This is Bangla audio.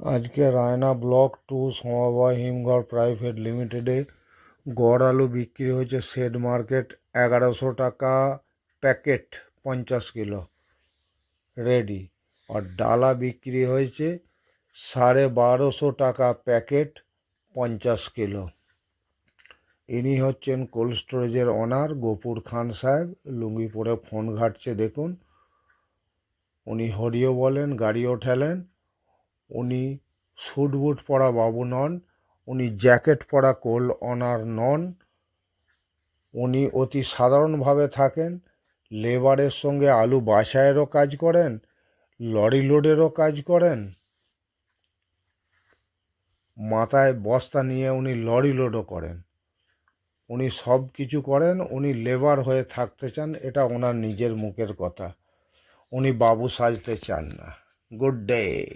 আজকে রায়না ব্লক টু সমবায় হিমঘর প্রাইভেট লিমিটেডে গড় আলু বিক্রি হয়েছে শেড মার্কেট এগারোশো টাকা, প্যাকেট পঞ্চাশ কিলো। রেডি। আর ডালা বিক্রি হয়েছে সাড়ে বারোশো টাকা, প্যাকেট পঞ্চাশ কিলো। ইনি হচ্ছেন কোল্ড স্টোরেজের অনার গোপুর খান সাহেব। লুঙ্গি পরে ফোন ঘাটছে, দেখুন। উনি হরিও বলেন, গাড়িও ঠেলেন। উনি স্যুট বুট পরা বাবু নন, উনি জ্যাকেট পরা কোল অনার নন, উনি অতি সাধারণভাবে থাকেন লেবারের সঙ্গে আলু বাছাইয়েরও কাজ করেন লরি লোডেরও কাজ করেন। মাথায় বস্তা নিয়ে উনি লরি লোডও করেন। উনি সব কিছু করেন, উনি লেবার হয়ে থাকতে চান, এটা ওনার নিজের মুখের কথা। উনি বাবু সাজতে চান না। Good day